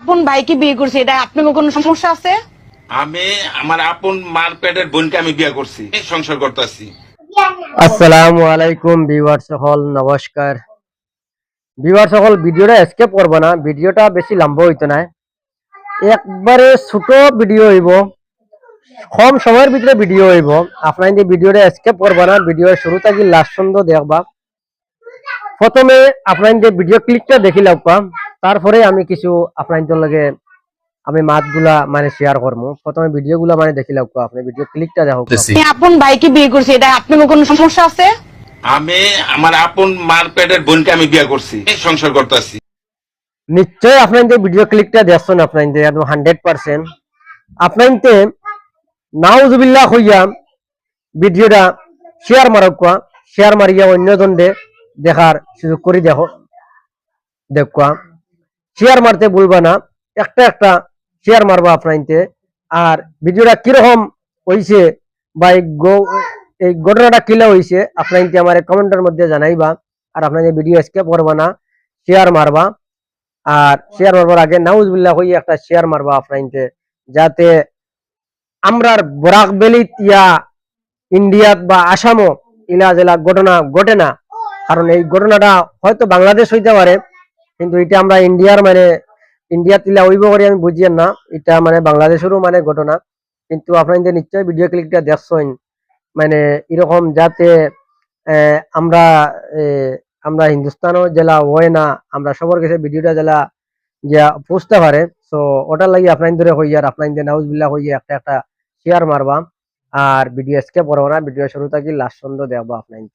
আপন ভাইকে বিয়ে করছে এটা আপনার কোনো সমস্যা আছে? আমি আমার আপন মার পেটের বোনকে আমি বিয়ে করছি এই সংসার করতেছি। আসসালামু আলাইকুম ভিউয়ার সকল নমস্কার। ভিউয়ার সকল ভিডিওটা স্কেপ করব না ভিডিওটা বেশি লম্বা হইতো না। একবারে ছোট ভিডিও হইব কম সময়ের ভিতরে ভিডিও হইব। আপনার যে ভিডিওটা স্কেপ করব না ভিডিও শুরু থাকি লাস্ট পর্যন্ত দেখবা। প্রথমে আপনার যে ভিডিও ক্লিকটা দেখি লাগবা তারপরে আমি কিছু আপনার লগে আমি মাতগুলা মানে শেয়ার করব প্রথমে ভিডিও গুলা মানে দেখি লাগবা আপনি ভিডিও ক্লিকটা দেখো। আপনি আপন ভাইকে বিয়ে করছে এটা আপনার কোনো সমস্যা আছে? আমি আমার আপন মার পেটের বোনকে আমি বিয়ে করছি এই সংসার করতেছি। নিশ্চয় আপনাদের ভিডিও ক্লিকটা দেখছেন আপনাদের একদম হান্ড্রেড পার্সেন্ট আপনাদের নাউজুবিল্লাহ হইয়া ভিডিওটা শেয়ার মারকুয়া শেয়ার মারিয়া অন্য জনরে দেখার সুযোগ করে দেখো দেখুয়া শেয়ার মারতে ভুলবা না। একটা একটা শেয়ার মারবা আপনাইতে। আর ভিডিওটা কীরকম হইছে বা এই ঘটনাটা কিলা হইছে আপনাইতে আমার কমেন্টের মধ্যে জানাইবা। আর আপনাদের ভিডিও স্কেপ করবা না শেয়ার মারবা। আর শেয়ার মারবার আগে নাউজবিল্লাহ হই একটা শেয়ার মারবা আপনাইতে, যাতে আমরার বরাক বেলিত ইয়া ইন্ডিয়াত বা আসামও ইলা জেলা ঘটনা ঘটে না। কারণ এই ঘটনাটা হয়তো বাংলাদেশ হইতে পারে কিন্তু এটা আমরা ইন্ডিয়ার মানে ইন্ডিয়া ইলা হইব করে, আমি বুঝিয়েন না। এটা মানে বাংলাদেশেরও মানে ঘটনা। কিন্তু আপনাদের নিশ্চয়ই ভিডিও ক্লিকটা দেখছেন। মানে এরকম যাতে আমরা আমরা হিন্দুস্তানও জেলা হয় না, আমরা সবার কাছে ভিডিওটা জেলা যে পৌঁছতে পারে। তো ওটার লাগি আপনাদের হই আর আপনাদের নাউজবিল্লাহ হইয়া একটা একটা শেয়ার মারবা। আর ভিডিও স্কেপ করব না ভিডিও শুরু থাকি লাস্ট পর্যন্ত দেখব আপনাদের